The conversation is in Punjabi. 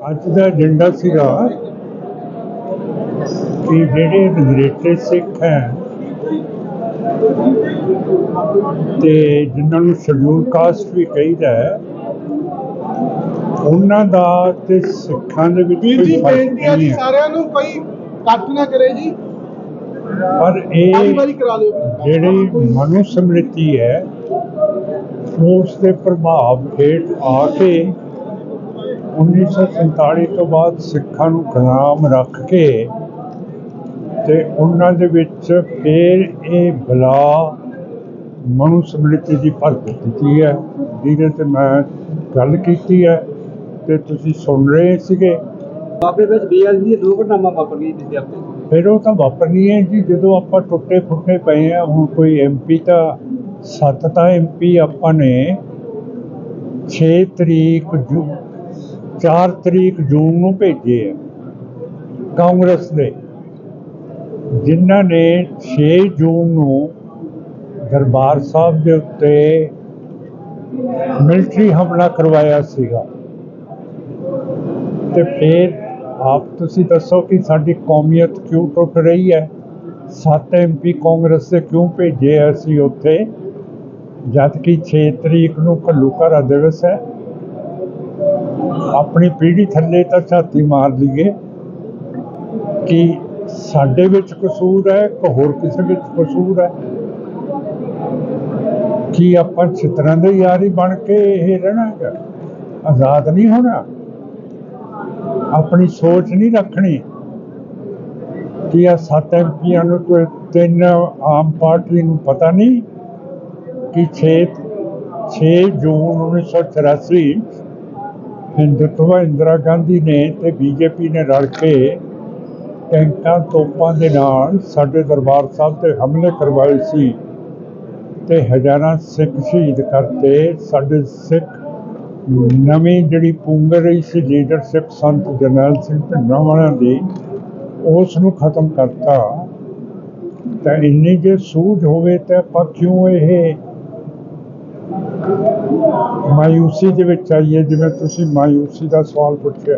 ਅੱਜ ਦਾ ਏਜੰਡਾ ਸੀਗਾ। ਕਿ ਜਿਹੜੇ ਨਗਰੇਟੇ ਸਿੱਖ ਹੈ ਤੇ ਜਿਨ੍ਹਾਂ ਨੂੰ ਸ਼ਡਿਊਲ ਕਾਸਟ ਵੀ ਕਹੀਦਾ ਹੈ ਉਹਨਾਂ ਦਾ ਤੇ ਸਿੱਖਾਂ ਦੇ ਵਿੱਚ ਵੀਰ ਜੀ ਕੋਈ ਫ਼ਰਕ ਬੇਨਤੀ ਹੈ ਜੀ ਨਹੀਂ ਹੈ। ਸਾਰਿਆਂ ਨੂੰ ਕੋਈ ਕੱਟ ਨਾ ਕਰੇ ਜੀ। ਪਰ ਵਾਰੀ ਇਹ ਵਾਰੀ ਕਰਾ ਦਿਓ ਜਿਹੜੀ ਮਨੁ ਸਮ੍ਰਿਤੀ ਹੈ ਉਸ ਦੇ ਪ੍ਰਭਾਵ ਹੇਠ ਆ ਕੇ 1947 ਤੋਂ ਬਾਅਦ ਸਿੱਖਾਂ ਨੂੰ ਗੁਲਾਮ ਰੱਖ ਕੇ ਤੇ ਉਹਨਾਂ ਦੇ ਵਿੱਚ ਫਿਰ ਇਹ ਬਲਾ ਮਨੁ ਸਮ੍ਰਿਤੀ ਦੀ ਭਰ ਦਿੱਤੀ ਹੈ। ਜਿਹਦੇ ਤੇ ਮੈਂ ਗੱਲ ਕੀਤੀ ਹੈ ਤੇ ਤੁਸੀਂ ਸੁਣ ਰਹੇ ਸੀਗੇ। ਬਾਬੇ ਵਿੱਚ ਬੀਐਲਜੀ ਦੀ ਦੁਰਘਟਨਾ ਵਾਪਰ ਗਈ ਆਪਣੇ ਫਿਰ ਉਹ ਤਾਂ ਵਾਪਰਨੀ ਹੈ ਜੀ। ਜਦੋਂ ਆਪਾਂ ਟੁੱਟੇ ਫੁੱਟੇ ਪਏ ਆ ਹੁਣ ਕੋਈ ਐਮਪੀ ਤਾਂ ਸੱਤ ਤਾਂ ਐਮਪੀ ਆਪਾਂ ਨੇ। 6 ਤਰੀਕ 4 ਤਰੀਕ ਜੂਨ ਨੂੰ ਭੇਜੇ ਆ ਕਾਂਗਰਸ ਦੇ ਜਿਨ੍ਹਾਂ ਨੇ 6 ਜੂਨ ਨੂੰ ਦਰਬਾਰ ਸਾਹਿਬ ਦੇ ਉੱਤੇ ਮਿਲਟਰੀ ਹਮਲਾ ਕਰਵਾਇਆ ਸੀਗਾ। ਤੇ ਫਿਰ ਆਪ ਤੁਸੀਂ ਦੱਸੋ ਕਿ ਸਾਡੀ ਕੌਮੀਅਤ ਕਿਉਂ ਟੁੱਟ ਰਹੀ ਹੈ? ਸੱਤ ਐਮਪੀ ਕਾਂਗਰਸ ਦੇ ਕਿਉਂ ਭੇਜੇ ਆ ਅਸੀਂ ਉੱਥੇ? ਜਦ ਕਿ 6 ਤਰੀਕ ਨੂੰ ਘੱਲੂਘਾਰਾ ਦਿਵਸ ਹੈ ਆਪਣੀ ਪੀੜ੍ਹੀ ਥੱਲੇ ਤਾਂ ਝਾਤੀ ਮਾਰ ਲਈਏ ਕਿ ਸਾਡੇ ਵਿੱਚ ਕਸੂਰ ਹੈ ਕਿ ਹੋਰ ਕਿਸੇ ਵਿੱਚ ਕਸੂਰ ਹੈ? ਕੀ ਆਪਾਂ ਛਿੱਤਰਾਂ ਦੇ ਯਾਰੀ ਬਣ ਕੇ ਇਹ ਰਹਿਣਾ ਹੈਗਾ ਆਜ਼ਾਦ ਨਹੀਂ ਹੋਣਾ। ਆਪਣੀ ਸੋਚ ਨਹੀਂ ਰੱਖਣੀ। ਕਿ ਆ ਸੱਤ ਐਮਪੀਆਂ ਨੂੰ ਕੋਈ ਤਿੰਨ ਆਮ ਪਾਰਟੀ ਨੂੰ ਪਤਾ ਨਹੀਂ ਕਿ 6 6 ਜੂਨ 1984 ਹਿੰਦੁਤਵ ਇੰਦਰਾ ਗਾਂਧੀ ਨੇ ਤੇ ਬੀਜੇਪੀ ਨੇ ਰਲ ਕੇ ਟੈਂਕਾਂ ਤੋਪਾਂ ਦੇ ਨਾਲ ਸਾਡੇ ਦਰਬਾਰ ਸਾਹਿਬ ਤੇ ਹਮਲੇ ਕਰਵਾਏ ਸੀ ਤੇ ਹਜ਼ਾਰਾਂ ਸਿੱਖ ਸ਼ਹੀਦ ਕਰਤੇ। ਸਾਡੇ ਸਿੱਖ ਨਵੀਂ ਜਿਹੜੀ ਪੁੰਗਰ ਰਹੀ ਸੀ ਲੀਡਰਸ਼ਿਪ ਸੰਤ ਜਰਨੈਲ ਸਿੰਘ ਢਿੰਡਰਾਂ ਵਾਲਿਆਂ ਦੀ, ਉਸ ਨੂੰ ਖਤਮ ਕਰਤਾ। ਤਾਂ ਇੰਨੀ ਜੇ ਸੂਝ ਹੋਵੇ ਤਾਂ ਆਪਾਂ ਕਿਉਂ ਇਹ ਮਾਯੂਸੀ ਦੇ ਵਿੱਚ ਆਈਏ ਜਿਵੇਂ ਤੁਸੀਂ ਮਾਯੂਸੀ ਦਾ ਸਵਾਲ ਪੁੱਛਿਆ।